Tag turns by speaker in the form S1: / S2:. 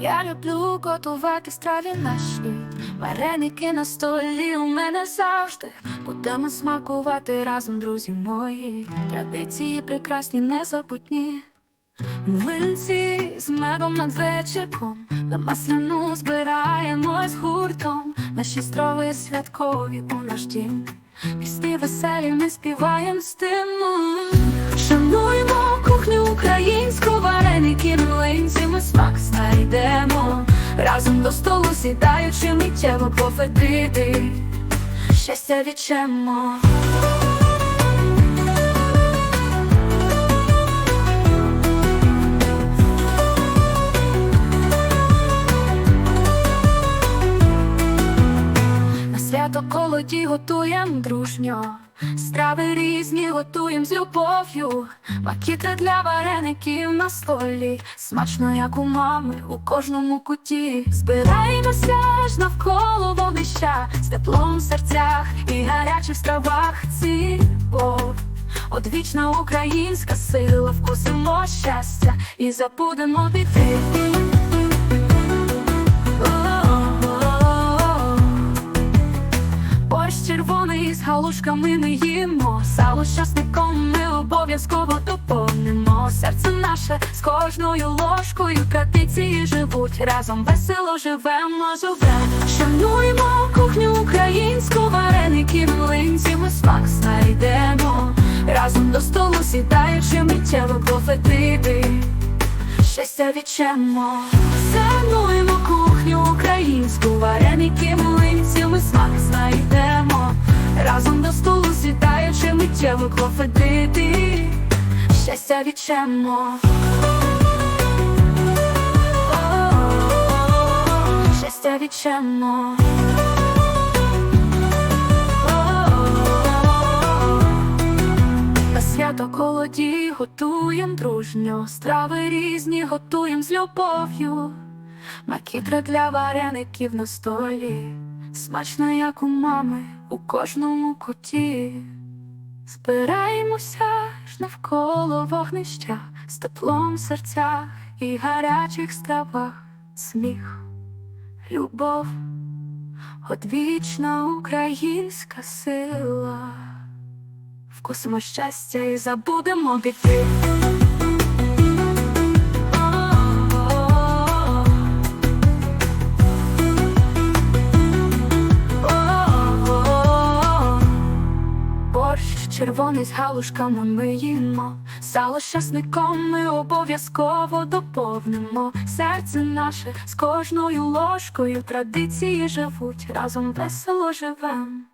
S1: Я люблю готувати страві наші, вареники на столі у мене завжди. Будемо смакувати разом, друзі мої. Традиції прекрасні, незабутні. Млинці з медом над вечірком, на масляну збираємось гуртом. Наші строви святкові у наш дім. Пісні веселі ми співаємо з. Шануємо знайдемо. Разом до столу сідаючи, миттєво пофетити. Щастя відчемо. Свято колоді готуєм дружньо, страви різні готуєм з любов'ю, макітри для вареників на столі, смачно, як у мами, у кожному куті. Збираємося ж навколо вогнища. З теплом в серцях і гарячих стравах ці бо Одвічна українська сила, вкусимо щастя і забудемо біди. З галушками ми їмо, сало з часником ми обов'язково доповнимо. Серце наше з кожною ложкою традиції живуть. Разом весело живемо, живем. Шануємо кухню українську, вареники, млинці, ми смак знайдемо. Разом до столу сідаючи, миттєво профетити щастя відчемо. Цінуємо кухню українську, вареники, млинці, ми смак знайдемо. Разом до столу сідаючи, миттєво клофедити, щастя відчемо. О-о-о, Щастя відчемо. На свято колоді готуєм дружньо, страви різні готуєм з любов'ю, макітра для вареників на столі, смачно, як у мами, у кожному куті. Збираємося ж навколо вогнища з теплом в серцях і гарячих стравах, сміх, любов, одвічна українська сила. Вкусимо щастя і забудемо біди. Червоний з галушками ми їмо, сало з часником ми обов'язково доповнимо. Серце наше з кожною ложкою традиції живуть, разом весело живем.